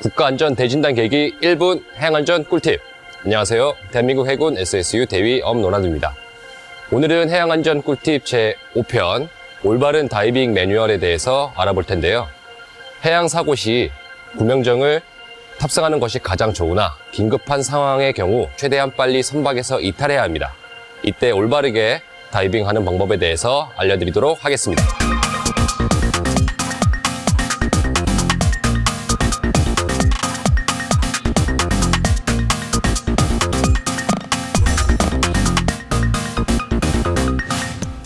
국가안전 대진단 계기 1분 해양안전 꿀팁. 안녕하세요. 대한민국 해군 SSU 대위 엄노라드입니다. 오늘은 해양안전 꿀팁 제5편 올바른 다이빙 매뉴얼에 대해서 알아볼 텐데요. 해양 사고 시 구명정을 탑승하는 것이 가장 좋으나 긴급한 상황의 경우 최대한 빨리 선박에서 이탈해야 합니다. 이때 올바르게 다이빙하는 방법에 대해서 알려드리도록 하겠습니다.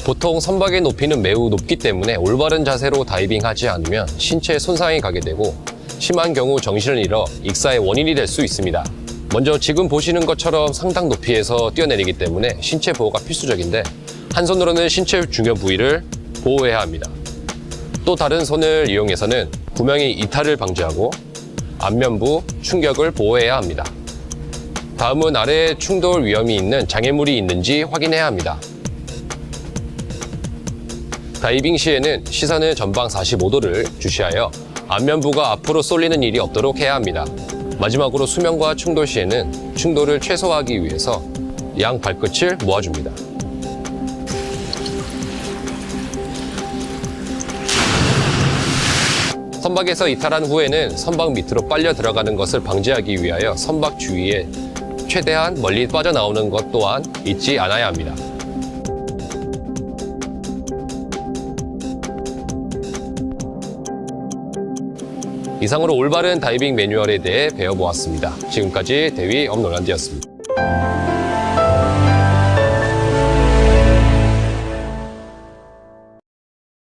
보통 선박의 높이는 매우 높기 때문에 올바른 자세로 다이빙하지 않으면 신체에 손상이 가게 되고 심한 경우 정신을 잃어 익사의 원인이 될 수 있습니다. 먼저 지금 보시는 것처럼 상당 높이에서 뛰어내리기 때문에 신체 보호가 필수적인데 한 손으로는 신체 중요 부위를 보호해야 합니다. 또 다른 손을 이용해서는 구명의 이탈을 방지하고 안면부 충격을 보호해야 합니다. 다음은 아래에 충돌 위험이 있는 장애물이 있는지 확인해야 합니다. 다이빙 시에는 시선을 전방 45도를 주시하여 안면부가 앞으로 쏠리는 일이 없도록 해야 합니다. 마지막으로 수면과 충돌 시에는 충돌을 최소화하기 위해서 양 발끝을 모아줍니다. 선박에서 이탈한 후에는 선박 밑으로 빨려 들어가는 것을 방지하기 위하여 선박 주위에 최대한 멀리 빠져나오는 것 또한 잊지 않아야 합니다. 이상으로 올바른 다이빙 매뉴얼에 대해 배워보았습니다. 지금까지 대위 엄놀란드였습니다.